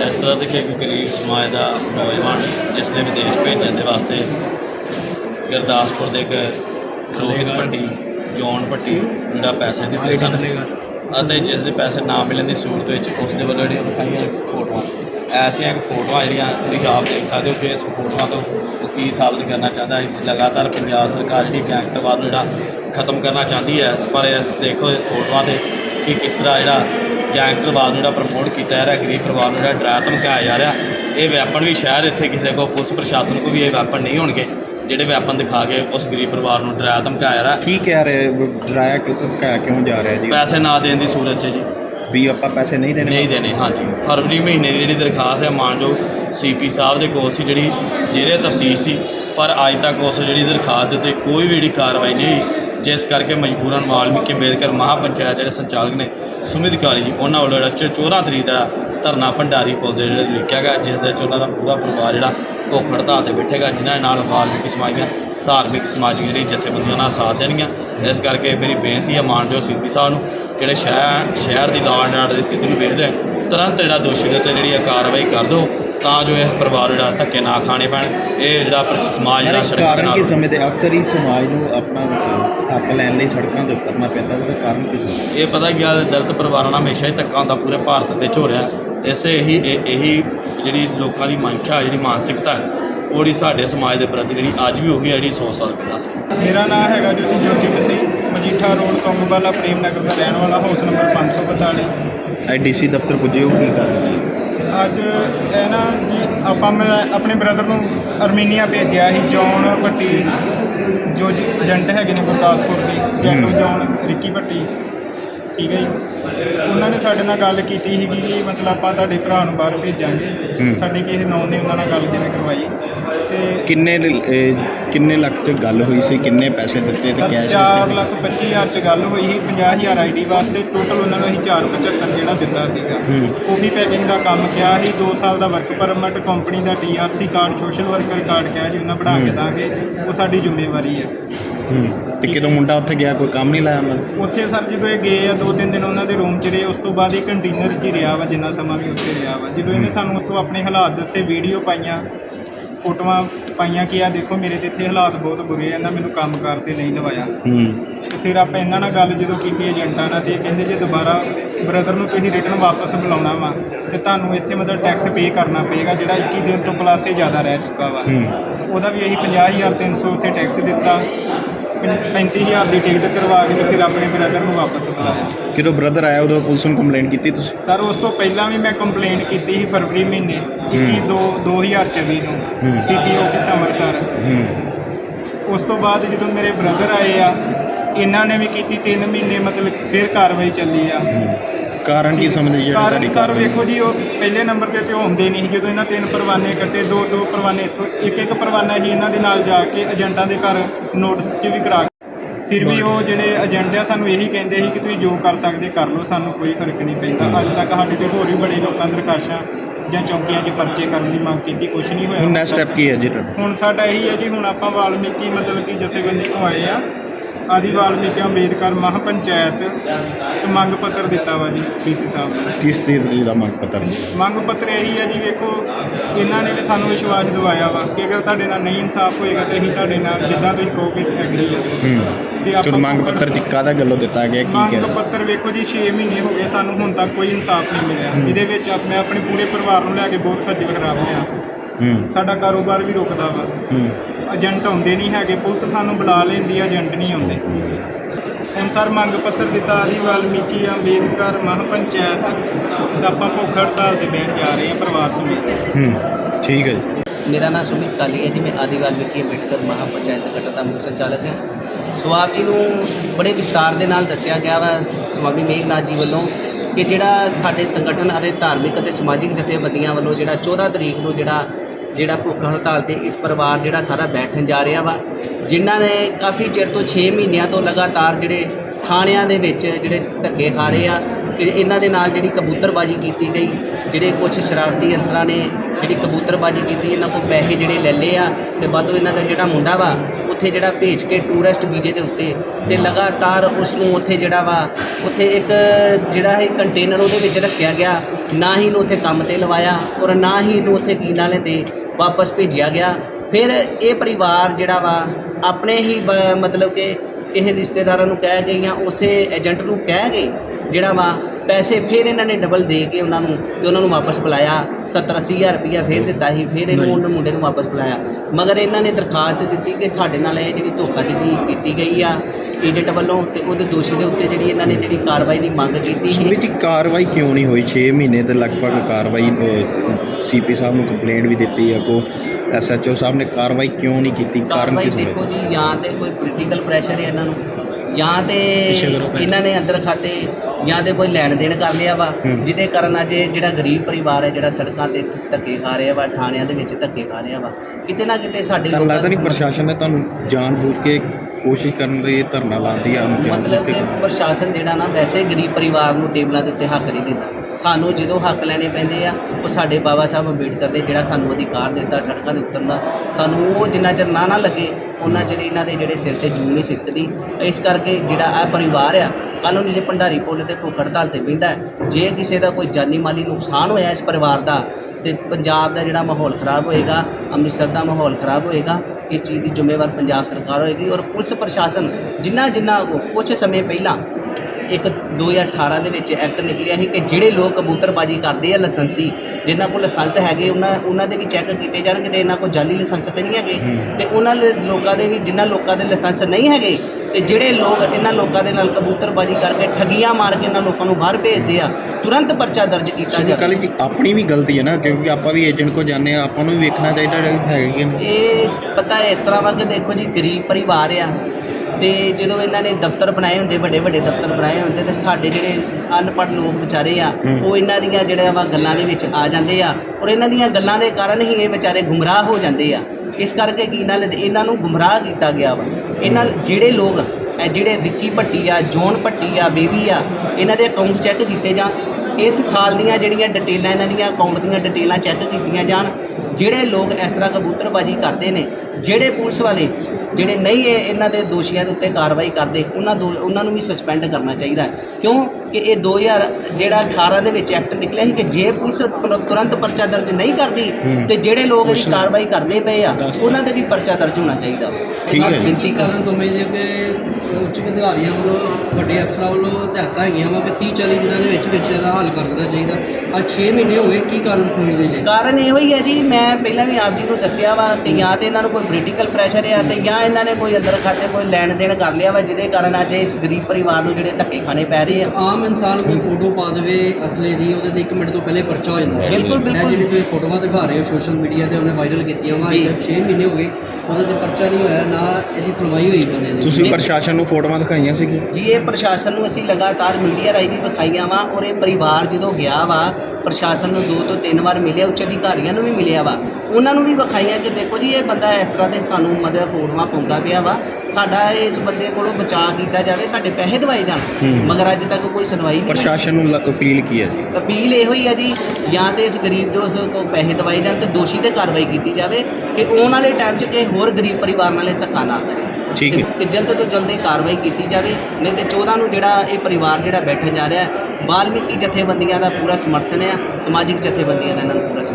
ਇਸ ਤਰ੍ਹਾਂ ਦੇ ਇੱਕ ਗਰੀਬ ਸਮਾਜ ਦਾ ਨੌਜਵਾਨ ਜਿਸ ਨੇ ਵਿਦੇਸ਼ ਭੇਜਣ ਦੇ ਵਾਸਤੇ ਗੁਰਦਾਸਪੁਰ ਦੇ ਇੱਕ ਰੋਹਿਤ ਭੱਟੀ ਜੌਨ ਭੱਟੀ ਜਿਹੜਾ ਪੈਸੇ ਦਿੱਤੇ ਸਨ ਅਤੇ ਜਿਸ ਦੇ ਪੈਸੇ ਨਾ ਮਿਲਣ ਦੀ ਸੂਰਤ ਵਿੱਚ ਉਸ ਦੇ ਵੱਲੋਂ ਜਿਹੜੀਆਂ ਦਿਖਾਈਆਂ ਫੋਟੋਆਂ ਐਸੀਆਂ ਫੋਟੋਆਂ ਜਿਹੜੀਆਂ ਤੁਸੀਂ ਆਪ ਦੇਖ ਸਕਦੇ ਹੋ ਕਿ ਇਸ ਫੋਟੋਆਂ ਤੋਂ ਉਹ ਕੀ ਸਾਬਤ ਕਰਨਾ ਚਾਹੁੰਦਾ ਹੈ। ਲਗਾਤਾਰ ਪੰਜਾਬ ਸਰਕਾਰ ਜਿਹੜੀ ਗੈਂਗਸਟਰਵਾਦ ਜਿਹੜਾ ਖਤਮ ਕਰਨਾ ਚਾਹੁੰਦੀ ਹੈ ਪਰ ਦੇਖੋ ਇਸ ਫੋਟੋਆਂ ਤੇ ਕਿ ਕਿਸ ਤਰ੍ਹਾਂ ਜਿਹੜਾ ਗੈਂਗਸਟਰਵਾਦ ਨੂੰ ਜਿਹੜਾ ਪ੍ਰਮੋਟ ਕੀਤਾ ਜਾ ਰਿਹਾ ਗਰੀਬ ਪਰਿਵਾਰ ਨੂੰ ਜਿਹੜਾ ਡਰਾਇਆ ਧਮਕਾਇਆ ਜਾ ਰਿਹਾ ਇਹ ਵੈਪਨ ਵੀ ਸ਼ਾਇਦ ਇੱਥੇ ਕਿਸੇ ਕੋਲ ਪੁਲਿਸ ਪ੍ਰਸ਼ਾਸਨ ਕੋਲ ਵੀ ਇਹ ਵੈਪਨ ਨਹੀਂ ਹੋਣਗੇ ਜਿਹੜੇ ਵੈਪਨ ਦਿਖਾ ਕੇ ਉਸ ਗਰੀਬ ਪਰਿਵਾਰ ਨੂੰ ਡਰਾਇਆ ਧਮਕਾਇਆ ਜਾ ਰਿਹਾ। ਕੀ ਕਹਿ ਰਹੇ ਡਰਾਇਆ ਕਿਉਂ ਧਮਕਾਇਆ ਕਿਉਂ ਜਾ ਰਿਹਾ ਜੀ? ਪੈਸੇ ਨਾ ਦੇਣ ਦੀ ਸੂਰਤ 'ਚ ਜੀ। ਵੀ ਆਪਾਂ ਪੈਸੇ ਨਹੀਂ ਦੇਣੇ? ਨਹੀਂ ਦੇਣੇ ਹਾਂਜੀ। ਫਰਵਰੀ ਮਹੀਨੇ ਦੀ ਜਿਹੜੀ ਦਰਖਾਸਤ ਹੈ ਮਾਨਯੋਗ ਸੀਪੀ ਸਾਹਿਬ ਦੇ ਕੋਲ ਸੀ ਜਿਹੜੀ ਜਿਹੜੇ ਤਫਤੀਸ਼ ਸੀ ਪਰ ਅੱਜ ਤੱਕ ਉਸ ਜਿਹੜੀ ਦਰਖਾਸਤ ਉੱਤੇ ਕੋਈ ਵੀ ਜਿਹੜੀ ਕਾਰਵਾਈ ਨਹੀਂ ਜਿਸ ਕਰਕੇ ਮਜਬੂਰਨ ਵਾਲਮੀਕੀ ਅੰਬੇਦਕਰ ਮਹਾਪੰਚਾਇਤ ਜਿਹੜੇ ਸੰਚਾਲਕ ਨੇ ਸੁਮਿਤ ਕਾਲੀ ਜੀ, ਉਹਨਾਂ ਵੱਲੋਂ ਜਿਹੜਾ 14 ਤਰੀਕ ਦਾ ਧਰਨਾ ਭੰਡਾਰੀ ਪੁਲ ਦੇ ਜਿਹੜਾ ਲਿਖਿਆ ਗਿਆ, ਜਿਸ ਦੇ ਵਿੱਚ ਉਹਨਾਂ ਦਾ ਪੂਰਾ ਪਰਿਵਾਰ ਜਿਹੜਾ ਉਹ ਹੜਤਾਲ ਤੇ ਬੈਠੇਗਾ, ਜਿਨ੍ਹਾਂ ਨਾਲ ਵਾਲਮੀਕੀ ਸਮਾਜ ਦੀਆਂ ਧਾਰਮਿਕ ਸਮਾਜਿਕ ਜਿਹੜੀ ਜਥੇਬੰਦੀਆਂ ਨਾਲ ਸਾਥ ਦੇਣਗੀਆਂ। ਇਸ ਕਰਕੇ ਮੇਰੀ ਬੇਨਤੀ ਹੈ ਮਾਨਯੋਗ ਸੀਪੀ ਸਾਹਿਬ ਨੂੰ ਜਿਹੜੇ ਸ਼ਹਿਰ ਸ਼ਹਿਰ ਦੀ ਲਾਅ ਐਂਡ ਆਰਡਰ ਦੀ ਸਥਿਤੀ ਨੂੰ ਵੇਖਦੇ ਤੁਰੰਤ ਜਿਹੜਾ ਦੋਸ਼ੀ ਦੇ ਉੱਤੇ ਜਿਹੜੀ ਹੈ ਕਾਰਵਾਈ ਕਰ ਦਿਓ ਤਾਂ ਜੋ ਇਸ ਪਰਿਵਾਰ ਨੂੰ ਜਿਹੜਾ ਧੱਕੇ ਨਾ ਖਾਣੇ ਪੈਣ। ਇਹ ਜਿਹੜਾ ਸਮਾਜ ਜਿਹੜਾ ਸੜਕ ਦੇ ਕਾਰਨ ਕੀ ਸਮੇਂ ਤੇ ਅਕਸਰ ਹੀ ਸਮਾਜ ਨੂੰ ਆਪਣਾ ਹੱਕ ਲੈਣ ਲਈ ਸੜਕਾਂ ਤੇ ਉਤਰਨਾ ਪੈਂਦਾ ਉਹਦਾ ਕਾਰਨ ਕੀ ਇਹ ਪਤਾ ਗੱਲ ਦਲਿਤ ਪਰਿਵਾਰਾਂ ਨਾਲ ਹਮੇਸ਼ਾ ਹੀ ਧੱਕਾ ਹੁੰਦਾ ਪੂਰੇ ਭਾਰਤ ਵਿੱਚ ਹੋ ਰਿਹਾ। ਇਸੇ ਹੀ ਇਹ- ਇਹੀ ਜਿਹੜੀ ਲੋਕਾਂ ਦੀ ਮਨਸ਼ਾ ਜਿਹੜੀ ਮਾਨਸਿਕਤਾ ਹੈ ਉਹ ਜਿਹੜੀ ਸਾਡੇ ਸਮਾਜ ਦੇ ਪ੍ਰਤੀ ਜਿਹੜੀ ਅੱਜ ਵੀ ਉਹੀ ਹੈ ਜਿਹੜੀ 100 ਸਾਲ ਪਹਿਲਾਂ ਸੀ। ਮੇਰਾ ਨਾਮ ਹੈਗਾ ਜੋਤੀ ਜੋਤੀ ਮਸੀਹ ਮਜੀਠਾ ਰੋਡ ਕੰਗਵਾਲਾ ਪ੍ਰੇਮ ਨਗਰ ਦਾ ਰਹਿਣ ਵਾਲਾ ਹਾਊਸ ਨੰਬਰ 542 ਐਡੀਸੀ ਦਫ਼ਤਰ ਪੁੱਜੇ ਉਹ ਕੀ ਕਰ ਰਹੇ ਅੱਜ ਇਹ ਨਾ ਜੀ ਆਪਾਂ ਮੈਂ ਆਪਣੇ ਬ੍ਰਦਰ ਨੂੰ ਅਰਮੀਨੀਆ ਭੇਜਿਆ ਸੀ ਜੌਨ ਭੱਟੀ ਜੋ ਜੀ ਏਜੰਟ ਹੈਗੇ ਨੇ ਗੁਰਦਾਸਪੁਰ ਦੇ ਜੈਕਬ ਜੌਨ ਰਿੱਕੀ ਭੱਟੀ। ਠੀਕ ਹੈ ਜੀ। ਉਹਨਾਂ ਨੇ ਸਾਡੇ ਨਾਲ ਗੱਲ ਕੀਤੀ ਸੀਗੀ ਕਿ ਮਤਲਬ ਆਪਾਂ ਤੁਹਾਡੇ ਭਰਾ ਨੂੰ ਬਾਹਰ ਭੇਜਾਂਗੇ। ਸਾਡੇ ਕਿਸੇ ਨੌਨ ਨੇ ਉਹਨਾਂ ਨਾਲ ਗੱਲ ਜਿਵੇਂ ਕਰਵਾਈ। ਤੇ ਕਿੰਨੇ ਲ- ਇਹ ਕਿੰਨੇ ਲੱਖ ਚ ਗੱਲ ਹੋਈ ਸੀ? ਕਿੰਨੇ ਪੈਸੇ ਦਿੱਤੇ ਤੇ ਕੈਸ਼ 4 ਦਿੱਤੇ ਲੱਖ 25 ਹਜ਼ਾਰ ਚ ਗੱਲ ਹੋਈ ਸੀ 50000 ਆਈਡੀ ਵਾਸਤੇ। ਟੋਟਲ ਉਹਨਾਂ ਨੂੰ ਅਸੀਂ 475 ਜਿਹੜਾ ਦਿੱਤਾ ਸੀਗਾ। ਹੂੰ। ਕਾਫੀ ਪੈਕਿੰਗ ਦਾ ਕੰਮ ਕਿਹਾ ਸੀ। 2 ਸਾਲ ਦਾ ਵਰਕ ਪਰਮਿਟ ਕੰਪਨੀ ਦਾ TRC card social worker card ਕਿਹਾ ਸੀ ਉਹਨਾਂ ਬਣਾ ਕੇ। ਦਾਂਗੇ। ਉਹ ਸਾਡੀ ਜ਼ਿੰਮੇਵਾਰੀ ਹੈ। ਹੂੰ। ਤੇ ਕਿਦੋਂ ਮੁੰਡਾ ਉੱਥੇ ਗਿਆ ਕੋਈ ਕੰਮ ਨਹੀਂ ਲਾਇਆ ਉਹਨਾਂ ਨੇ? ਉੱਥੇ ਸਰ ਜਦੋਂ ਇਹ ਗਏ ਆ ਦੋ ਤਿੰਨ ਦਿਨ ਉਹਨਾਂ ਦੇ ਰੂਮ 'ਚ ਰਹੇ ਉਸ ਤੋਂ ਬਾਅਦ ਇਹ ਕੰਟੇਨਰ 'ਚ ਹੀ ਰਿਹਾ ਵਾ ਜਿੰਨਾ ਸਮਾਂ ਵੀ ਉੱਥੇ ਰਿਹਾ ਵਾ। ਜਦੋਂ ਇਹਨੇ ਸਾਨੂੰ ਉੱਥੋਂ ਆਪਣੇ ਹਾਲਾਤ ਦੱਸੇ ਵੀਡੀਓ ਪਾਈਆਂ ਫੋਟੋਆਂ ਪਾਈਆਂ ਕਿ ਆ ਦੇਖੋ ਮੇਰੇ ਤੇ ਇੱਥੇ ਹਾਲਾਤ ਬਹੁਤ ਬੁਰੇ ਆ ਇਹਨਾਂ ਮੈਨੂੰ ਕੰਮ ਕਰਦੇ ਨਹੀਂ ਲਵਾਇਆ। ਹੂੰ। ਤੇ ਫਿਰ ਆਪਾਂ ਇਹਨਾਂ ਨਾਲ ਗੱਲ ਜਦੋਂ ਕੀਤੀ ਏਜੰਟਾਂ ਨਾਲ ਤੇ ਇਹ ਕਹਿੰਦੇ ਜੇ ਦੁਬਾਰਾ ਬ੍ਰਦਰ ਨੂੰ ਤੁਸੀਂ ਰਿਟਰਨ ਵਾਪਸ ਬੁਲਾਉਣਾ ਵਾ ਤੇ ਤੁਹਾਨੂੰ ਇੱਥੇ ਮਤਲਬ ਟੈਕਸ ਪੇ ਕਰਨਾ ਪਏਗਾ ਜਿਹੜਾ 21 ਦਿਨ ਤੋਂ ਪਲੱਸ ਇਹ ਜ਼ਿਆਦਾ ਰਹਿ ਚੁੱਕਾ ਵਾ। ਹੂੰ। ਉਹਦਾ ਵੀ ਅਸੀਂ 50300 ਉੱਥੇ ਟੈਕਸ ਦਿੱਤਾ 35000 ਦੀ ਟਿਕਟ ਕਰਵਾ ਕੇ ਤੇ ਫਿਰ ਆਪਣੇ ਬ੍ਰਦਰ ਨੂੰ ਵਾਪਸ ਬੁਲਾਇਆ। ਜਦੋਂ ਬ੍ਰਦਰ ਆਇਆ ਉਦੋਂ ਪੁਲਿਸ ਨੂੰ ਕੰਪਲੇਂਟ ਕੀਤੀ ਤੁਸੀਂ? ਸਰ ਉਸ ਤੋਂ ਪਹਿਲਾਂ ਵੀ ਮੈਂ ਕੰਪਲੇਂਟ ਕੀਤੀ ਸੀ ਫਰਵਰੀ ਮਹੀਨੇ 21 2 2024 ਨੂੰ ਹੂੰ। CP office Amritsar. ਹੂੰ। ਉਸ ਤੋਂ ਬਾਅਦ ਜਦੋਂ ਮੇਰੇ ਬ੍ਰਦਰ ਆਏ ਆ ਇਹਨਾਂ ਨੇ ਵੀ ਕੀਤੀ 3 ਮਹੀਨੇ ਮਤਲਬ ਫਿਰ ਕਾਰਵਾਈ ਚੱਲੀ ਆ। ਕਾਰਨ ਕੀ ਸਮਝਦੇ ਜਿਹੜਾ ਕਾਰਨ ਸਰ? ਵੇਖੋ ਜੀ ਉਹ ਪਹਿਲੇ ਨੰਬਰ ਤੇ ਤੇ ਹੁੰਦੇ ਨਹੀਂ। ਜਦੋਂ ਇਹਨਾਂ ਤਿੰਨ ਪਰਵਾਨੇ ਕੱਟੇ ਦੋ ਦੋ ਪਰਵਾਨੇ ਇੱਥੋਂ ਇੱਕ ਇੱਕ ਪਰਵਾਨਾ ਹੀ ਇਹਨਾਂ ਦੇ ਨਾਲ ਜਾ ਕੇ ਏਜੰਟਾਂ ਦੇ ਘਰ ਨੋਟਿਸ 'ਚ ਵੀ ਕਰਾ ਫਿਰ ਵੀ ਉਹ ਜਿਹੜੇ ਏਜੰਟ ਆ ਸਾਨੂੰ ਇਹੀ ਕਹਿੰਦੇ ਸੀ ਕਿ ਤੁਸੀਂ ਜੋ ਕਰ ਸਕਦੇ ਕਰ ਲਓ ਸਾਨੂੰ ਕੋਈ ਫ਼ਰਕ ਨਹੀਂ ਪੈਂਦਾ ਅੱਜ ਤੱਕ ਸਾਡੇ ਤੇ ਹੋਰ ਵੀ ਬੜੇ ਲੋਕਾਂ ਦਰਖਾਸ਼ਾਂ ਜਾਂ ਚੌਂਕੀਆਂ 'ਚ ਪਰਚੇ ਕਰਨ ਦੀ ਮੰਗ ਕੀਤੀ ਕੁਝ ਨਹੀਂ ਹੋਇਆ ਹੁਣ ਨੈਕਸਟ ਸਟੈਪ ਕੀ ਹੈ ਜੀ ਤੁਹਾਡਾ ਹੁਣ ਸਾਡਾ ਇਹੀ ਹੈ ਜੀ ਹੁਣ ਆਪਾਂ ਵਾਲਮੀਕੀ ਮਤਲਬ ਕਿ ਜਥੇਬੰਦੀ ਤੋਂ ਆਏ ਆ ਆਦੀ ਵਾਲਮੀਕੀ ਅੰਬੇਦਕਰ ਮਹਾਪੰਚਾਇਤ ਤੇ ਮੰਗ ਪੱਤਰ ਦਿੱਤਾ ਵਾ ਜੀ ਡੀਸੀ ਸਾਹਿਬ ਨੇ ਕਿਸ ਚੀਜ਼ ਦਾ ਮੰਗ ਪੱਤਰ ਮੰਗ ਪੱਤਰ ਇਹੀ ਹੈ ਜੀ ਵੇਖੋ ਇਹਨਾਂ ਨੇ ਵੀ ਸਾਨੂੰ ਵਿਸ਼ਵਾਸ ਦਿਵਾਇਆ ਵਾ ਕਿ ਅਗਰ ਤੁਹਾਡੇ ਨਾਲ ਨਹੀਂ ਇਨਸਾਫ ਹੋਏਗਾ ਤੇ ਅਸੀਂ ਤੁਹਾਡੇ ਨਾਲ ਜਿੱਦਾਂ ਤੁਸੀਂ ਕਹੋਗੇ ਐਗਰੀ ਆ। ਹੂੰ। ਤੇ ਤੁਹਾਨੂੰ ਮੰਗ ਪੱਤਰ ਚ ਕਾਹਦਾ ਗੱਲੋਂ ਦਿੱਤਾ ਗਿਆ ਕੀ ਮੰਗ ਕਹਿ? ਪੱਤਰ ਵੇਖੋ ਜੀ 6 ਮਹੀਨੇ ਹੋ ਗਏ ਸਾਨੂੰ ਹੁਣ ਤੱਕ ਕੋਈ ਇਨਸਾਫ ਨਹੀਂ ਮਿਲਿਆ। ਇਹਦੇ ਵਿੱਚ ਆਪ- ਮੈਂ ਆਪਣੇ ਪੂਰੇ ਪਰਿਵਾਰ ਨੂੰ ਲੈ ਕੇ ਬਹੁਤ ਖੱਜਲ ਖਰਾਬ ਹੋਇਆ। ਹੂੰ। ਸਾਡਾ ਕਾਰੋਬਾਰ ਵੀ ਰੁਕਦਾ ਵਾ। ਹੂੰ। ਏਜੰਟ ਆਉਂਦੇ ਨਹੀਂ ਹੈਗੇ ਪੁਲਿਸ ਸਾਨੂੰ ਬੁਲਾ ਲੈਂਦੀ ਆ ਏਜੰਟ ਨਹੀਂ ਆਉਂਦੇ। ਹੁਣ ਸਰ ਮੰਗ ਪੱਤਰ ਦਿੱਤਾ ਆਦੀ ਵਾਲਮੀਕੀ ਅੰਬੇਦਕਰ ਮਹਾਪੰਚਾਇਤ ਦਾ ਆਪਾਂ ਭੁੱਖ ਹੜਤਾਲ ਤੇ ਬਹਿਣ ਜਾ ਰਹੇ ਹਾਂ ਪਰਿਵਾਰ ਸਮੇਤ। ਹੂੰ ਠੀਕ ਹੈ ਜੀ। ਮੇਰਾ ਨਾਮ ਸੁਮਿਤ ਕਾਲੀ ਹੈ ਜੀ ਮੈਂ ਆਦੀ ਵਾਲਮੀਕੀ ਅੰਬੇਡਕਰ ਮਹਾਪੰਚਾਇਤ ਸੰਗਠਨ ਦਾ ਮੁੱਖ ਸੰਚਾਲਕ ਹਾਂ। ਸੋ ਆਪ ਜੀ ਨੂੰ ਬੜੇ ਵਿਸਤਾਰ ਦੇ ਨਾਲ ਦੱਸਿਆ ਗਿਆ ਵਾ ਸਵਾਮੀ ਮੇਘਨਾਥ ਜੀ ਵੱਲੋਂ ਕਿ ਜਿਹੜਾ ਸਾਡੇ ਸੰਗਠਨ ਅਤੇ ਧਾਰਮਿਕ ਅਤੇ ਸਮਾਜਿਕ ਜਥੇਬੰਦੀਆਂ ਵੱਲੋਂ ਜਿਹੜਾ 14 ਤਰੀਕ ਨੂੰ ਜਿਹੜਾ ਜਿਹੜਾ ਭੁੱਖ ਹੜਤਾਲ ਤੇ ਇਸ ਪਰਿਵਾਰ ਜਿਹੜਾ ਸਾਰਾ ਬੈਠਣ ਜਾ ਰਿਹਾ ਵਾ, ਜਿਨ੍ਹਾਂ ਨੇ ਕਾਫੀ ਚਿਰ ਤੋਂ 6 ਮਹੀਨਿਆਂ ਤੋਂ ਲਗਾਤਾਰ ਜਿਹੜੇ ਥਾਣਿਆਂ ਦੇ ਵਿੱਚ ਜਿਹੜੇ ਧੱਕੇ ਖਾ ਰਹੇ ਆ ਕਿ ਇਹਨਾਂ ਦੇ ਨਾਲ ਜਿਹੜੀ ਕਬੂਤਰਬਾਜੀ ਕੀਤੀ ਗਈ, ਜਿਹੜੇ ਕੁਝ ਸ਼ਰਾਰਤੀ ਅਨਸਰਾਂ ਨੇ ਜਿਹੜੀ ਕਬੂਤਰਬਾਜੀ ਕੀਤੀ, ਇਹਨਾਂ ਕੋਲ ਪੈਸੇ ਜਿਹੜੇ ਲੈ ਲਏ ਆ, ਤੇ ਬਾਅਦੋਂ ਇਹਨਾਂ ਦਾ ਜਿਹੜਾ ਮੁੰਡਾ ਵਾ, ਉੱਥੇ ਜਿਹੜਾ ਭੇਜ ਕੇ ਟੂਰਿਸਟ ਵੀਜ਼ੇ ਦੇ ਉੱਤੇ, ਤੇ ਲਗਾਤਾਰ ਉਸ ਨੂੰ ਉੱਥੇ ਜਿਹੜਾ ਵਾ, ਉੱਥੇ ਇੱਕ ਜਿਹੜਾ ਇਹ ਕੰਟੇਨਰ ਉਹਦੇ ਵਿੱਚ ਰੱਖਿਆ ਗਿਆ, ਨਾ ਹੀ ਇਹਨੂੰ ਉੱਥੇ ਕੰਮ ਤੇ ਲਵਾਇਆ, ਔਰ ਨਾ ਹੀ ਇਹਨੂੰ ਉੱਥੇ ਕੀ ਨਾਲੇ ਦੇ ਵਾਪਸ ਭੇਜਿਆ ਗਿਆ। ਫਿਰ ਇਹ ਪਰਿਵਾਰ ਜਿਹੜਾ ਵਾ ਆਪਣੇ ਹੀ ਮਤਲਬ ਕਿ ਕਿਸੇ ਰਿਸ਼ਤੇਦਾਰਾਂ ਨੂੰ ਕਹਿ ਗਏ ਜਾਂ ਉਸੇ ਏਜੰਟ ਨੂੰ ਕਹਿ ਗਏ ਜਿਹੜਾ ਵਾ ਪੈਸੇ ਫਿਰ ਇਹਨਾਂ ਨੇ ਡਬਲ ਦੇ ਕੇ ਉਹਨਾਂ ਨੂੰ ਤੇ ਉਹਨਾਂ ਨੂੰ ਵਾਪਸ ਬੁਲਾਇਆ। 70 ਅੱਸੀ ਹਜ਼ਾਰ ਰੁਪਈਆ ਫਿਰ ਦਿੱਤਾ ਸੀ ਫਿਰ ਇਹਨੂੰ ਉਹਨਾਂ ਮੁੰਡੇ ਨੂੰ ਵਾਪਸ ਬੁਲਾਇਆ। ਮਗਰ ਇਹਨਾਂ ਨੇ ਦਰਖਾਸਤ ਦਿੱਤੀ ਕਿ ਸਾਡੇ ਨਾਲ ਇਹ ਜਿਹੜੀ ਧੋਖਾਧੜੀ ਕੀਤੀ ਗਈ ਆ ਏਜੰਟ ਵੱਲੋਂ ਤੇ ਉਹਦੇ ਦੋਸ਼ੀ ਦੇ ਉੱਤੇ ਜਿਹੜੀ ਇਹਨਾਂ ਨੇ ਜਿਹੜੀ ਕਾਰਵਾਈ ਦੀ ਮੰਗ ਕੀਤੀ ਸੀ। ਵਿੱਚ ਕਾਰਵਾਈ ਕਿਉਂ ਨਹੀਂ ਹੋਈ? 6 ਮਹੀਨੇ ਦੇ ਲਗਭਗ ਕਾਰਵਾਈ ਸੀਪੀ ਸਾਹਿਬ ਨੂੰ ਕੰਪਲੇਂਟ ਵੀ ਦਿੱਤੀ ਹੈ ਕੋ ਐਸਐਚਓ ਸਾਹਿਬ ਨੇ ਕਾਰਵਾਈ ਕਿਉਂ ਨਹੀਂ ਕੀਤੀ? ਕਾਰਨ ਕਾਰਵਾਈ ਕੀ ਸੀ ਦੇਖੋ ਜੀ ਜਾਂ ਤੇ ਕੋਈ ਪੋਲੀਟੀਕਲ ਪ੍ਰੈਸ਼ਰ ਹੈ ਇਹਨਾਂ ਨੂੰ ਜਾਂ ਤੇ ਇਹਨਾਂ ਨੇ ਅੰਦਰ ਖਾਤੇ ਜਾਂ ਤੇ ਕੋਈ ਲੈਣ ਦੇਣ ਕਰ ਲਿਆ ਵਾ। ਜਿਹਦੇ ਕਾਰਨ ਅੱਜ ਇਹ ਜਿਹੜਾ ਗਰੀਬ ਪਰਿਵਾਰ ਹੈ ਜਿਹੜਾ ਸੜਕਾਂ ਤੇ ਧੱਕੇ ਖਾ ਰਿਹਾ ਵਾ ਥਾਣਿਆਂ ਦੇ ਵਿੱਚ ਧੱਕੇ ਖਾ ਰਿਹਾ ਵਾ ਕਿਤੇ ਨਾ ਕਿਤੇ ਸਾਡੇ ਤੁਹਾਨੂੰ ਲੱਗਦਾ ਨਹੀਂ ਪ੍ਰਸ਼ਾਸਨ ਨੇ ਤੁਹਾਨੂੰ ਜਾਣ ਬੂਝ ਕੇ ਕੋਸ਼ਿਸ਼ ਕਰਨ ਲਈ ਇਹ ਧਰਨਾ ਲਾਉਂਦੀ ਆ ਮਤਲਬ ਕਿ ਪ੍ਰਸ਼ਾਸਨ ਜਿਹੜਾ ਨਾ ਵੈਸੇ ਗਰੀਬ ਪਰਿਵਾਰ ਨੂੰ ਟੇਬਲਾਂ ਦੇ ਉੱਤੇ ਹੱਕ ਨਹੀਂ ਦਿੰਦਾ ਸਾਨੂੰ ਜਦੋਂ ਹੱਕ ਲੈਣੇ ਪੈਂਦੇ ਆ ਉਹ ਸਾਡੇ ਬਾਬਾ ਸਾਹਿਬ ਅੰਬੇਡਕਰ ਦੇ ਜਿਹੜਾ ਸਾਨੂੰ ਅਧਿਕਾਰ ਦਿੱਤਾ ਸੜਕਾਂ ਦੇ ਉਤਰਨ ਦਾ ਸਾਨੂੰ ਉਹ ਜਿੰਨਾ ਚਿਰ ਨਾ ਨਾ ਲੱਗੇ ਉਹਨਾਂ ਚਿਰ ਇਹਨਾਂ ਦੇ ਜਿਹੜੇ ਸਿਰ ਤੇ ਜੂੰ ਨਹੀਂ ਸਿੱਕਦੀ, ਇਸ ਕਰਕੇ ਜਿਹੜਾ ਆ ਪਰਿਵਾਰ ਆ, ਕੱਲ੍ਹ ਨੂੰ ਜੇ ਭੰਡਾਰੀ ਪੁੱਲ ਤੇ ਭੁੱਖ ਹੜਤਾਲ ਤੇ ਬਹਿੰਦਾ ਜੇ ਕਿਸੇ ਦਾ ਕੋਈ ਜਾਨੀ ਮਾਲੀ ਨੁਕਸਾਨ ਹੋਇਆ ਇਸ ਪਰਿਵਾਰ ਦਾ, ਤੇ ਪੰਜਾਬ ਦਾ ਜਿਹੜਾ ਮਾਹੌਲ ਖਰਾਬ ਹੋਏਗਾ, ਅੰਮ੍ਰਿਤਸਰ ਦਾ ਮਾਹੌਲ ਖਰਾਬ ਹੋਏਗਾ, ਇਸ ਚੀਜ਼ ਦੀ ਜ਼ਿੰਮੇਵਾਰ ਪੰਜਾਬ ਸਰਕਾਰ ਹੋਏਗੀ ਔਰ ਪੁਲਿਸ ਪ੍ਰਸ਼ਾਸਨ ਜਿੰਨਾ ਜਿੰਨਾ ਕੁਝ ਸਮੇਂ ਪਹਿਲਾਂ ਇੱਕ 2018 ਦੇ ਵਿੱਚ ਐਕਟ ਨਿਕਲਿਆ ਸੀ ਕਿ ਜਿਹੜੇ ਲੋਕ ਕਬੂਤਰਬਾਜੀ ਕਰਦੇ ਆ ਲਾਇਸੈਂਸੀ ਜਿਨ੍ਹਾਂ ਕੋਲ ਲਾਇਸੈਂਸ ਹੈਗੇ ਉਹਨਾਂ ਉਹਨਾਂ ਦੇ ਵੀ ਚੈੱਕ ਕੀਤੇ ਜਾਣਗੇ ਤੇ ਇਹਨਾਂ ਕੋਲ ਜਾਲੀ ਲਾਇਸੈਂਸ ਤੇ ਨਹੀਂ ਹੈਗੇ। ਤੇ ਉਹਨਾਂ ਦੇ ਲੋਕਾਂ ਦੇ ਵੀ ਜਿਨ੍ਹਾਂ ਲੋਕਾਂ ਦੇ ਲਾਇਸੈਂਸ ਨਹੀਂ ਹੈਗੇ ਤੇ ਜਿਹੜੇ ਲੋਕ ਇਹਨਾਂ ਲੋਕਾਂ ਦੇ ਨਾਲ ਕਬੂਤਰਬਾਜੀ ਕਰਕੇ ਠੱਗੀਆਂ ਮਾਰ ਕੇ ਇਹਨਾਂ ਲੋਕਾਂ ਨੂੰ ਬਾਹਰ ਭੇਜਦੇ ਆ ਤੁਰੰਤ ਪਰਚਾ ਦਰਜ ਕੀਤਾ ਕੱਲ ਜਾਵੇ। ਜੀ ਆਪਣੀ ਵੀ ਗਲਤੀ ਹੈ ਨਾ ਕਿਉਂਕਿ ਆਪਾਂ ਵੀ ਏਜੰਟ ਕੋ ਜਾਂਦੇ ਆ ਆਪਾਂ ਨੂੰ ਵੀ ਵੇਖਣਾ ਚਾਹੀਦਾ ਹੈਗੀ ਇਹ ਪਤਾ ਹੈ ਇਸ ਤਰ੍ਹਾਂ ਵਾ ਕਿ ਦੇਖੋ ਜੀ ਗਰੀਬ ਪਰਿਵਾਰ ਆ ਤੇ ਜਦੋਂ ਇਹਨਾਂ ਨੇ ਦਫ਼ਤਰ ਬਣਾਏ ਹੁੰਦੇ ਵੱਡੇ ਵੱਡੇ ਦਫ਼ਤਰ ਬਣਾਏ ਹੁੰਦੇ ਤੇ ਸਾਡੇ ਜਿਹੜੇ ਅਨਪੜ੍ਹ ਲੋਕ ਵਿਚਾਰੇ ਆ। ਉਹ ਇਹਨਾਂ ਦੀਆਂ ਜਿਹੜੇ ਵਾ ਗੱਲਾਂ ਦੇ ਵਿੱਚ ਆ ਜਾਂਦੇ ਆ ਔਰ ਇਹਨਾਂ ਦੀਆਂ ਗੱਲਾਂ ਦੇ ਕਾਰਨ ਹੀ ਇਹ ਵਿਚਾਰੇ ਗੁੰਮਰਾਹ ਹੋ ਜਾਂਦੇ ਆ। ਇਸ ਕਰਕੇ ਕੀ ਨਾਲ ਇਹਨਾਂ ਨੂੰ ਗੁੰਮਰਾਹ ਕੀਤਾ ਗਿਆ ਵਾ। ਇਹਨਾਂ ਜਿਹੜੇ ਲੋਕ ਜਿਹੜੇ ਵਿੱਕੀ ਭੱਟੀ ਆ ਜੋਨ ਭੱਟੀ ਆ ਬੇਬੀ ਆ ਇਹਨਾਂ ਦੇ ਅਕਾਊਂਟ ਚੈੱਕ ਕੀਤੇ ਜਾਣ। ਇਸ ਸਾਲ ਦੀਆਂ ਜਿਹੜੀਆਂ ਡਿਟੇਲਾਂ ਇਹਨਾਂ ਦੀਆਂ ਅਕਾਊਂਟ ਦੀਆਂ ਡਿਟੇਲਾਂ ਚੈੱਕ ਕੀਤੀਆਂ ਜਾਣ। ਜਿਹੜੇ ਲੋਕ ਇਸ ਤਰ੍ਹਾਂ ਕਬੂਤਰਬਾਜੀ ਕਰਦੇ ਨੇ ਜਿਹੜੇ ਪੁਲਿਸ ਵਾਲੇ ਜਿਹੜੇ ਨਹੀਂ ਇਹ ਇਹਨਾਂ ਦੇ ਦੋਸ਼ੀਆਂ ਦੇ ਉੱਤੇ ਕਾਰਵਾਈ ਕਰਦੇ, ਉਹਨਾਂ ਦੋ ਉਹਨਾਂ ਨੂੰ ਵੀ ਸਸਪੈਂਡ ਕਰਨਾ ਚਾਹੀਦਾ ਹੈ। ਕਿਉਂ ਕਿ ਇਹ 2000 ਜਿਹੜਾ 18 ਦੇ ਵਿੱਚ ਐਕਟ ਨਿਕਲਿਆ ਸੀ ਕਿ ਜੇ ਪੁਲਿਸ ਤੁਰ- ਤੁਰੰਤ ਪਰਚਾ ਦਰਜ ਨਹੀਂ ਕਰਦੀ ਹੂੰ। ਤੇ ਜਿਹੜੇ ਲੋਕ ਇਹਦੀ ਕਾਰਵਾਈ ਕਰਦੇ ਪਏ ਆ ਉਹਨਾਂ ਦੇ ਵੀ ਪਰਚਾ ਦਰਜ ਹੋਣਾ ਚਾਹੀਦਾ। ਠੀਕ ਹੈ ਜੀ। ਬੇਨਤੀ ਕਰ ਕਾਰਨ ਸਮਝਦੇ ਕਿ ਉੱਚ ਅਧਿਕਾਰੀਆਂ ਵੱਲੋਂ ਵੱਡੇ ਅਫਸਰਾਂ ਵੱਲੋਂ ਹਦਾਇਤਾਂ ਹੈਗੀਆਂ ਵਾ ਕਿ 30 40 ਦਿਨਾਂ ਦੇ ਵਿੱਚ ਵਿੱਚ ਇਹਦਾ ਹੱਲ ਕਰ ਦੇਣਾ ਚਾਹੀਦਾ ਅੱਜ 6 ਮਹੀਨੇ ਹੋ ਗਏ ਕੀ ਕਾਰਨ ਪੂਰੀ ਜੇ ਕਾਰਨ ਇਹੋ ਹੀ ਹੈ ਜੀ ਮੈਂ ਪਹਿਲਾਂ ਵੀ ਆਪ ਜੀ ਨੂੰ ਦੱਸਿਆ ਵਾ ਕਿ ਜਾਂ ਤੇ ਇਹਨਾਂ ਨੂੰ ਕੋਈ ਪੋਲੀਟੀਕਲ ਪ੍ਰੈਸ਼ਰ ਆ ਤੇ ਜਾਂ ਇਹਨਾਂ ਨੇ ਕੋਈ ਅੰਦਰ ਖਾਤੇ ਕੋਈ ਲੈਣ ਦੇਣ ਕਰ ਲਿਆ ਵਾ ਜਿਹਦੇ ਕਾਰਨ ਅੱਜ ਇਸ ਗਰੀਬ ਪਰਿਵਾਰ ਨੂੰ ਜਿਹੜੇ ਧੱਕੇ ਖਾਣੇ ਪੈ ਰਹੇ ਆ ਆਮ ਇਨਸਾਨ ਕੋਈ ਫੋਟੋ ਪਾ ਦੇਵੇ ਅਸਲੇ ਦੀ ਉਹਦੇ ਤੇ 1 ਮਿੰਟ ਤੋਂ ਪਹਿਲੇ ਪਰਚਾ ਹੋ ਜਾਂਦਾ। ਬਿਲਕੁਲ, ਬਿਲਕੁਲ। ਜਿਹੜੀ ਤੁਸੀਂ ਫੋਟੋਆਂ ਦਿਖਾ ਰਹੇ ਹੋ ਸੋਸ਼ਲ ਮੀਡੀਆ ਤੇ ਉਹਨੇ ਵਾਇਰਲ ਕੀਤੀਆਂ ਵਾ ਜੀ। ਅੱਜ 6 ਮਹੀਨੇ ਹੋ ਗਏ ਉਹਦੇ ਤੇ ਪਰਚਾ ਨਹੀਂ ਹੋਇਆ ਨਾ ਇਹਦੀ ਸੁਣਵਾਈ ਹੋਈ ਬਣੇ ਦੀ। ਤੁਸੀਂ ਪ੍ਰਸ਼ਾਸਨ ਨੂੰ ਫੋਟੋਆਂ ਦਿਖਾਈਆਂ ਸੀ ਜੀ ਇਹ ਪ੍ਰਸ਼ਾਸਨ ਨੂੰ ਅਸੀਂ ਲਗਾਤਾਰ ਮੀਡੀਆ ਰਾਹੀਂ ਵੀ ਵਿਖਾਈਆਂ ਵਾ ਔਰ ਇਹ ਪਰਿਵਾਰ ਜਦੋਂ ਗਿਆ ਵਾ ਪ੍ਰਸ਼ਾਸਨ ਨੂੰ ਦੋ ਤੋਂ ਤਿੰਨ ਵਾਰ ਮਿਲਿਆ ਉੱਚ ਅਧਿਕਾਰੀਆਂ ਨੂੰ ਵੀ ਮਿਲਿਆ ਵਾ। ਉਹਨਾਂ ਨੂੰ ਵੀ ਵਿਖਾਈਆਂ ਕਿ ਦੇਖੋ ਜੀ ਇਹ ਬੰਦਾ ਇਸ ਤਰ੍ਹਾਂ ਦੇ ਸਾਨੂੰ ਮਦਦ ਫੋਟੋਆਂ ਪਾਉਂਦਾ ਪਿਆ ਵਾ। ਸਾਡਾ ਇਸ ਬੰਦੇ ਕੋਲੋਂ ਬਚਾਅ ਕੀਤਾ ਜਾਵੇ ਸਾਡੇ ਪੈਸੇ ਦਵਾਏ ਜਾਣ। ਮਗਰ ਅੱਜ ਤੱਕ ਕੋਈ ਸੁਣਵਾਈ ਨਹੀਂ। ਪ੍ਰਸ਼ਾਸਨ ਨੂੰ ਅਪੀਲ ਕੀ ਹੈ ਜੀ? ਅਪੀਲ ਇਹੋ ਹੀ ਹੈ ਜੀ ਜਾਂ ਤੇ ਇਸ ਗਰੀਬ ਦੋਸਤ ਤੋਂ ਪੈਸੇ ਦਵਾਏ ਜਾਣ ਤੇ ਦੋਸ਼ੀ ਤੇ ਕਾਰਵਾਈ ਕੀਤੀ ਜਾਵੇ ਕਿ ਆਉਣ ਵਾਲੇ ਟਾਈਮ 'ਚ ਕਿਸੇ ਹੋਰ ਗਰੀਬ ਪਰਿਵਾਰ ਨਾਲ ਇਹ ਧੱਕਾ ਨਾ ਕਰੇ ਠੀਕ ਹੈ। ਕਿ ਜਲਦ ਤੋਂ ਜਲਦ ਇਹ ਕਾਰਵਾਈ ਕੀਤੀ ਜਾਵੇ ਨਹੀਂ ਤੇ 14 ਨੂੰ ਜਿਹੜਾ ਇਹ ਪਰਿਵਾਰ ਜਿਹੜਾ ਬੈਠਣ ਜਾ ਰਿਹਾ ਹੈ, ਵਾਲਮੀਕੀ ਜਥੇਬੰਦੀਆਂ ਦਾ ਪੂਰਾ ਸਮਰਥਨ ਹੈ ਸਮਾਜਿਕ ਜਥੇਬੰਦੀਆਂ ਦਾ ਇਹਨਾਂ ਨੂੰ ਪੂਰਾ